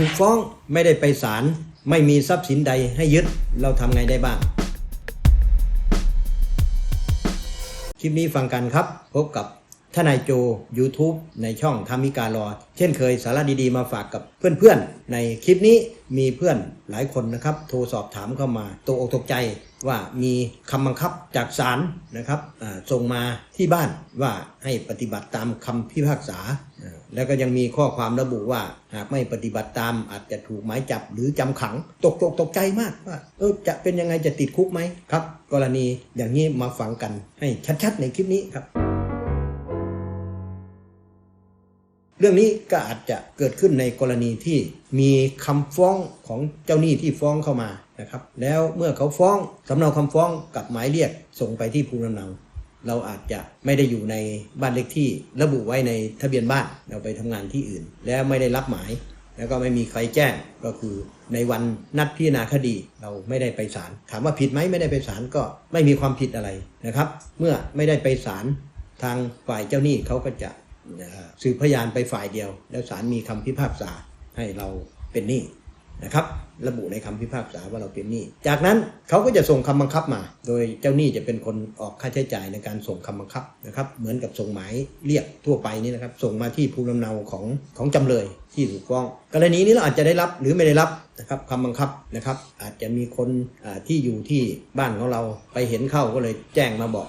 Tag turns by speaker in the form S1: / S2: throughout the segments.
S1: ถูกฟ้องไม่ได้ไปศาลไม่มีทรัพย์สินใดให้ยึดเราทำไงได้บ้างคลิปนี้ฟังกันครับ พบกับทนายโจ YouTube ในช่องธรรมิการอ เช่นเคยสาระดีๆมาฝากกับเพื่อนๆ ในคลิปนี้มีเพื่อนหลายคนนะครับ โทรสอบถามเข้ามาตกอกตกใจว่ามีคำบังคับจากศาลนะครับส่งมาที่บ้านว่าให้ปฏิบัติตามคำพิพากษา แล้วก็ยังมีข้อความระบุว่า หากไม่ปฏิบัติตามอาจจะถูกหมายจับหรือจำขัง ตกตกตกใจมากว่าเออจะเป็นยังไงจะติดคุกไหมครับ กรณีอย่างนี้มาฟังกันให้ชัดๆในคลิปนี้ครับ เรื่องนี้ก็อาจจะเกิดขึ้นในกรณีที่มีคำฟ้องของเจ้าหนี้ที่ฟ้องเข้ามานะครับ แล้วเมื่อเขาฟ้องสำเนาคำฟ้องกับหมายเรียกส่งไปที่ภูมิลำเนา เราอาจจะไม่ได้อยู่ในบ้านเลขที่ระบุไว้ในทะเบียนบ้านเราไปทำงานที่อื่น แล้วไม่ได้รับหมาย แล้วก็ไม่มีใครแจ้งก็คือในวันนัดพิจารณาคดีเราไม่ได้ไปศาลถามว่าผิดไหมไม่ได้ไปศาลก็ไม่มีความผิดอะไรนะครับ เมื่อไม่ได้ไปศาลทางฝ่ายเจ้าหนี้เขาก็จะนะฮะสืบพยานไปฝ่ายเดียว แล้วศาลมีคำพิพากษาให้เราเป็นหนี้ นะครับ ระบุในคำพิพากษาว่าเราเป็นหนี้ จากนั้นเขาก็จะส่งคำบังคับมา โดยเจ้าหนี้จะเป็นคนออกค่าใช้จ่ายในการส่งคำบังคับนะครับ เหมือนกับส่งหมายเรียกทั่วไปนี่นะครับ ส่งมาที่ภูมิลำเนาของของจำเลยที่ถูกฟ้อง กรณีนี้เราอาจจะได้รับหรือไม่ได้รับนะครับคำบังคับนะครับ อาจจะมีคนที่อยู่ที่บ้านของเราไปเห็นเข้าก็เลยแจ้งมาบอก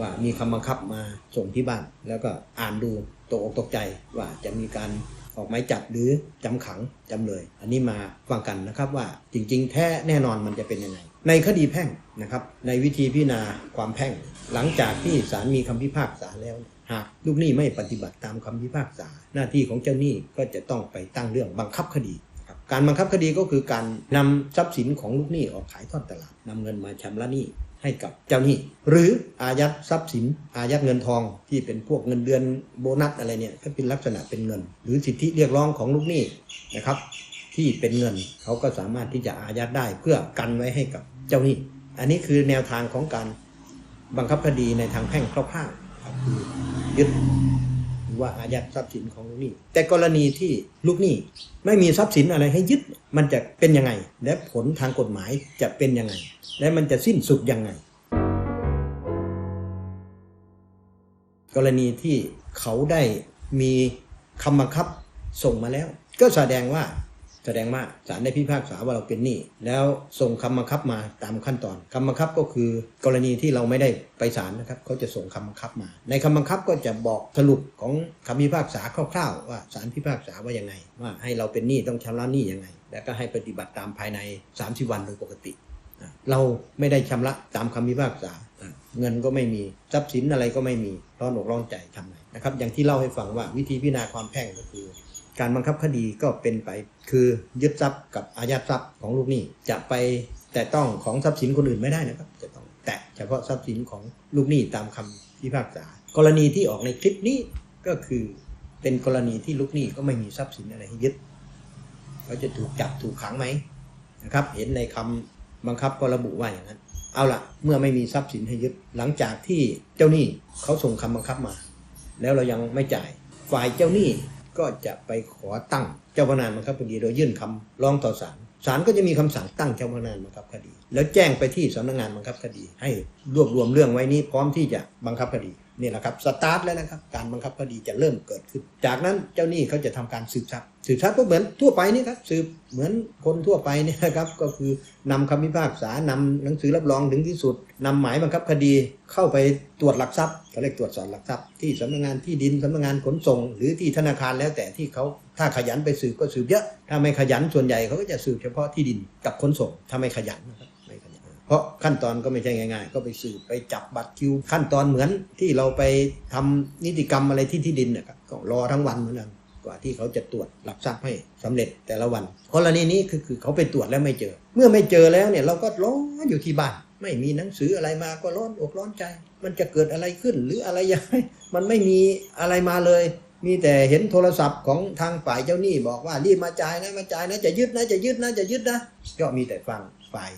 S1: ว่ามีคำบังคับมาส่งที่บ้าน แล้วก็อ่านดูตกอกตกใจว่าจะมีการ ออกหมายจับหรือจำขังจำเลย อันนี้มาฟังกันนะครับว่าจริง ๆ แท้แน่นอนมันจะเป็นยังไง ในคดีแพ่งนะครับ ในวิธีพิจารณาความแพ่ง หลังจากที่ศาลมีคำพิพากษาแล้ว หากลูกหนี้ไม่ปฏิบัติตามคำพิพากษา หน้าที่ของเจ้าหนี้ก็จะต้องไปตั้งเรื่องบังคับคดีครับการบังคับคดีก็คือการนำทรัพย์สินของลูกหนี้ออกขายทอดตลาดนำเงินมาชำระหนี้ ให้กับเจ้าหนี้ หรืออายัดทรัพย์สิน อายัดเงินทองที่เป็นพวกเงินเดือนโบนัสอะไรเนี่ยก็เป็นลักษณะเป็นเงิน หรือสิทธิเรียกร้องของลูกหนี้นะครับที่เป็นเงินเขาก็สามารถที่จะอายัดได้เพื่อกันไว้ให้กับเจ้าหนี้ อันนี้คือแนวทางของการบังคับคดีในทางแพ่งคร่าวๆครับคือยึด ว่าอายัดทรัพย์สินของลูกหนี้ แต่กรณีที่ลูกหนี้ไม่มีทรัพย์สินอะไรให้ยึดมันจะเป็นยังไง และผลทางกฎหมายจะเป็นยังไง และมันจะสิ้นสุดยังไง กรณีที่เขาได้มีคำบังคับส่งมาแล้ว ก็แสดงว่า แสดงว่าศาลได้พิพากษาว่าเราเป็นหนี้แล้วส่งคำบังคับมาตามขั้นตอนคำบังคับก็คือกรณีที่เราไม่ได้ไปศาลนะครับเขาจะส่งคำบังคับมา ในคำบังคับก็จะบอกสรุปของคำพิพากษาคร่าวๆ ว่าศาลพิพากษาว่ายังไง ว่าให้เราเป็นหนี้ต้องชำระหนี้ยังไง แล้วก็ให้ปฏิบัติตามภายใน 30 วันโดยปกติ เราไม่ได้ชำระตามคำพิพากษาเงินก็ไม่มีทรัพย์สินอะไรก็ไม่มีร้อนอกร้อนใจทำไงนะครับอย่างที่เล่าให้ฟังว่าวิธีพิจารณาความแพ่งก็คือ การบังคับคดีก็เป็นไป คือยึดทรัพย์กับอายัดทรัพย์ของลูกหนี้จะไปแต่ต้องของทรัพย์สินคนอื่นไม่ได้นะครับ จะต้องแตะเฉพาะทรัพย์สินของลูกหนี้ตามคำพิพากษา กรณีที่ออกในคลิปนี้ก็คือเป็นกรณีที่ลูกหนี้ก็ไม่มีทรัพย์สินอะไรให้ยึดเขาจะถูกจับถูกขังไหมนะครับ เห็นในคำบังคับก็ระบุว่าอย่างนั้น เอาละเมื่อไม่มีทรัพย์สินให้ยึดหลังจากที่เจ้าหนี้เขาส่งคำบังคับมา แล้วเรายังไม่จ่ายฝ่ายเจ้าหนี้ ก็จะไปขอตั้งเจ้าพนักงานบังคับคดีโดยยื่นคำร้องต่อศาลศาลก็จะมีคำสั่งตั้งเจ้าพนักงานบังคับคดีแล้วแจ้งไปที่สำนักงานบังคับคดี ให้รวบรวมเรื่องไว้นี้พร้อมที่จะบังคับคดีนี่แหละครับสตาร์ทแล้วนะครับการบังคับคดีจะเริ่มเกิดขึ้น จากนั้นเจ้าหนี้เขาจะทำการสืบทรัพย์สืบทรัพย์ก็เหมือนทั่วไปนี่ครับสืบเหมือนคนทั่วไปเนี่ยนะครับก็คือนำคำพิพากษานำหนังสือรับรองถึงที่สุดนำหมายบังคับคดีเข้าไปตรวจหลักทรัพย์เขาเรียกตรวจสอบหลักทรัพย์ที่สำนักงานที่ดินสำนักงานขนส่ง หรือที่ธนาคารแล้วแต่ที่เขาถ้าขยันไปสืบก็สืบเยอะ ถ้าไม่ขยันส่วนใหญ่เขาก็จะสืบเฉพาะที่ดินกับขนส่งถ้าไม่ขยันนะครับ เพราะขั้นตอนก็ไม่ใช่ง่ายๆ ก็ไปสืบไปจับบัตรคิว ขั้นตอนเหมือนที่เราไปทำนิติกรรมอะไรที่ที่ดินนะครับก็รอทั้งวันเหมือนกันกว่าที่เขาจะตรวจหลักทรัพย์ให้สำเร็จแต่ละวันกรณีนี้คือคือเขาไปตรวจแล้วไม่เจอ เมื่อไม่เจอแล้วเนี่ยเราก็ร้อนอยู่ที่บ้าน ไม่มีหนังสืออะไรมาก็ร้อนอกร้อนใจ มันจะเกิดอะไรขึ้นหรืออะไรยังไงมันไม่มีอะไรมาเลย มีแต่เห็นโทรศัพท์ของทางฝ่ายเจ้าหนี้บอกว่ารีบมาจ่ายนะมาจ่ายนะจะยึดนะจะยึดนะจะยึดนะก็มีแต่ฟังฝ่าย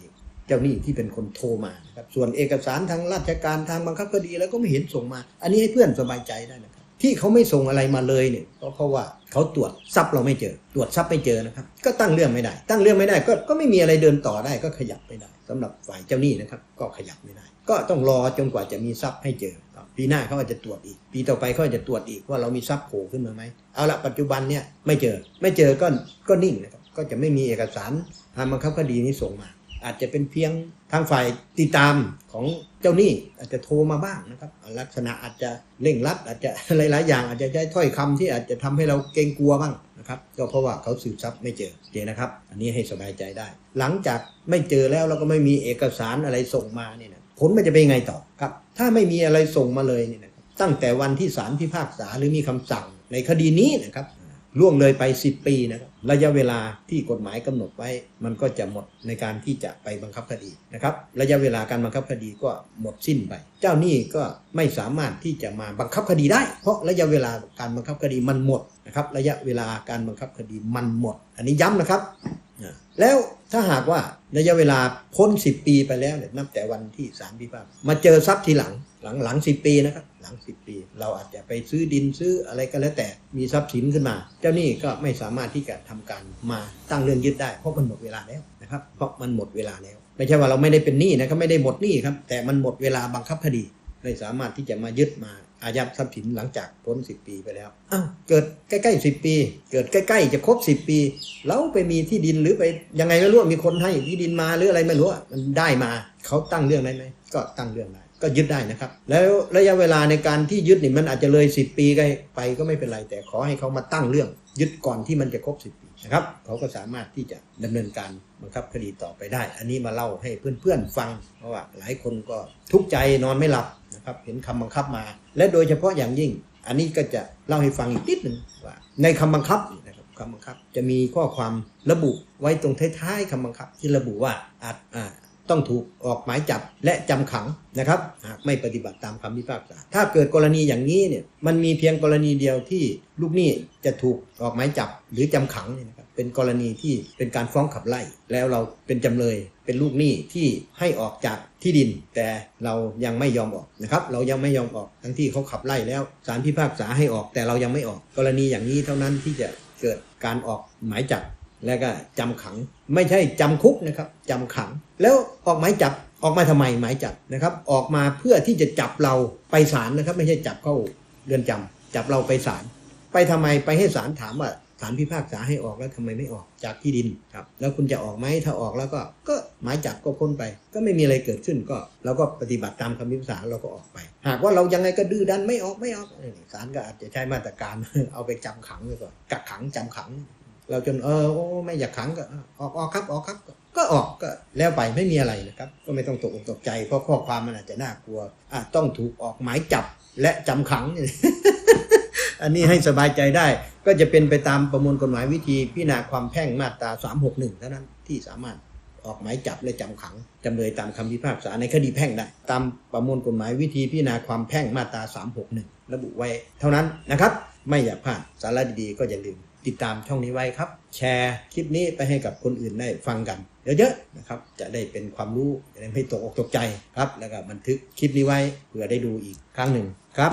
S1: เจ้าหนี้ที่เป็นคนโทรมานะครับส่วนเอกสารทางราชการทางบังคับคดีแล้วก็ไม่เห็นส่งมา อันนี้ให้เพื่อนสบายใจได้นะครับที่เขาไม่ส่งอะไรมาเลยเนี่ยก็เพราะว่าเขาตรวจทรัพย์เราไม่เจอ ตรวจทรัพย์ไม่เจอนะครับ ก็ตั้งเรื่องไม่ได้ ตั้งเรื่องไม่ได้ก็ก็ไม่มีอะไรเดินต่อได้ก็ขยับไม่ได้สำหรับฝ่ายเจ้าหนี้นะครับ ก็ขยับไม่ได้ ก็ต้องรอจนกว่าจะมีทรัพย์ให้เจอครับปีหน้าเขาอาจจะตรวจอีก ปีต่อไปเขาอาจจะตรวจอีกว่าเรามีทรัพย์โผล่ขึ้นมาไหมเอาละปัจจุบันเนี่ยไม่เจอไม่เจอก็ก็นิ่งนะครับก็จะไม่มีเอกสารทางบังคับคดีนี้ส่งมา อาจจะเป็นเพียงทางฝ่ายติดตามของเจ้าหนี้อาจจะโทรมาบ้างนะครับ ลักษณะอาจจะเร่งรัด อาจจะหลายๆอย่าง อาจจะใช้ถ้อยคำที่อาจจะทำให้เราเกรงกลัวบ้างนะครับก็เพราะว่าเขาสืบทรัพย์ไม่เจอเจนะครับ อันนี้ให้สบายใจได้ หลังจากไม่เจอแล้วเราก็ไม่มีเอกสารอะไรส่งมาเนี่ยนะผลมันจะเป็นยังไงต่อครับ ถ้าไม่มีอะไรส่งมาเลยเนี่ยนะตั้งแต่วันที่ศาลพิพากษาหรือมีคำสั่งในคดีนี้นะครับ ล่วงเลยไป 10 ปีนะครับระยะเวลาที่กฎหมายกำหนดไว้ มันก็จะหมดในการที่จะไปบังคับคดีนะครับ ระยะเวลาการบังคับคดีก็หมดสิ้นไป เจ้าหนี้ก็ไม่สามารถที่จะมาบังคับคดีได้ เพราะระยะเวลาการบังคับคดีมันหมดนะครับ ระยะเวลาการบังคับคดีมันหมด อันนี้ย้ำนะครับ แล้วถ้าหากว่าระยะเวลาพ้น10ปีไปแล้วเนี่ยนับแต่วันที่ศาลพิพากษามาเจอทรัพย์ทีหลังหลังหลัง10ปีนะครับ หลัง10ปี เราอาจจะไปซื้อดินซื้ออะไรก็แล้วแต่มีทรัพย์สินขึ้นมา เจ้าหนี้ก็ไม่สามารถที่จะทำการมาตั้งเรื่องยึดได้เพราะมันหมดเวลาแล้วนะครับ เพราะมันหมดเวลาแล้ว ไม่ใช่ว่าเราไม่ได้เป็นหนี้นะครับไม่ได้หมดหนี้ครับแต่มันหมดเวลาบังคับคดี ไม่สามารถที่จะมายึดมาอายัดทรัพย์สินหลังจากพ้น10ปีไปแล้วอ้าวเกิดใกล้ๆ10ปี เกิดใกล้ๆจะครบ10ปี แล้วไปมีที่ดินหรือไปยังไงไม่รู้มีคนให้ที่ดินมาหรืออะไรไม่รู้มันได้มาเขาตั้งเรื่องได้ไหมก็ตั้งเรื่องได้ก็ยึดได้นะครับ แล้วระยะเวลาในการที่ยึดนี่มันอาจจะเลย 10 ปีไปก็ไม่เป็นไร แต่ขอให้เขามาตั้งเรื่องยึดก่อนที่มันจะครบ 10 ปีนะครับเขาก็สามารถที่จะดำเนินการบังคับคดีต่อไปได้ อันนี้มาเล่าให้เพื่อนๆฟัง เพราะว่าหลายคนก็ทุกข์ใจนอนไม่หลับ นะครับเห็นคำบังคับมา และโดยเฉพาะอย่างยิ่ง อันนี้ก็จะเล่าให้ฟังอีกนิดหนึ่งว่า ในคำบังคับนะครับคำบังคับ จะมีข้อความระบุไว้ตรงท้ายๆคำบังคับ ที่ระบุว่าอาจต้องถูกออกหมายจับและจำขังนะครับหากไม่ปฏิบัติตามคำพิพากษาถ้าเกิดกรณีอย่างนี้เนี่ยมันมีเพียงกรณีเดียวที่ลูกหนี้จะถูกออกหมายจับหรือจำขังเนี่ยนะครับเป็นกรณีที่เป็นการฟ้องขับไล่ แล้วเราเป็นจำเลย เป็นลูกหนี้ที่ให้ออกจากที่ดิน แต่เรายังไม่ยอมออกนะครับ เรายังไม่ยอมออกทั้งที่เขาขับไล่แล้วศาลพิพากษาให้ออกแต่เรายังไม่ออกกรณีอย่างนี้เท่านั้นที่จะเกิดการออกหมายจับแล้วก็จำขังไม่ใช่จำคุกนะครับจำขัง แล้วออกหมายจับออกมาทำไมหมายจับนะครับ ออกมาเพื่อที่จะจับเราไปศาลนะครับ ไม่ใช่จับเข้าเรือนจำจับเราไปศาลไปทำไมไปให้ศาลถามว่า ศาลพิพากษาให้ออกแล้วทำไมไม่ออกจากที่ดินครับแล้วคุณจะออกไหมถ้าออกแล้วก็ก็หมายจับก็พ้นไป ก็ไม่มีอะไรเกิดขึ้นก็เราก็ปฏิบัติตามคำพิพากษาเราก็ออกไป หากว่าเรายังไงก็ดื้อดันไม่ออกไม่ออกศาลก็อาจจะใช้มาตรการเอาไปจำขังไว้ก่อนกักขังจำขัง เราจนเออโอ้ไม่อยากขังก็ออกออกครับออกครับก็ออกก็แล้วไปไม่มีอะไรนะครับ ก็ไม่ต้องตกอกตกใจเพราะข้อความมันอาจจะน่ากลัวอะต้องถูกออกหมายจับและจำขัง อันนี้ให้สบายใจได้ ก็จะเป็นไปตามประมวลกฎหมายวิธีพิจารณาความแพ่งมาตรา361เท่านั้นที่สามารถออกหมายจับและจำขังจำเลยตามคำพิพากษาในคดีแพ่งได้ตามประมวลกฎหมายวิธีพิจารณาความแพ่งมาตรา361 ระบุไว้ เท่านั้นนะครับ ไม่อยากพลาดสาระดีๆ ก็อย่าลืมติดตามช่องนี้ไว้ครับ แชร์คลิปนี้ไปให้กับคนอื่นได้ฟังกันเยอะๆนะครับจะได้เป็นความรู้จะได้ไม่ตกอกตกใจครับ แล้วก็บันทึกคลิปนี้ไว้เผื่อได้ดูอีกครั้งหนึ่งครับ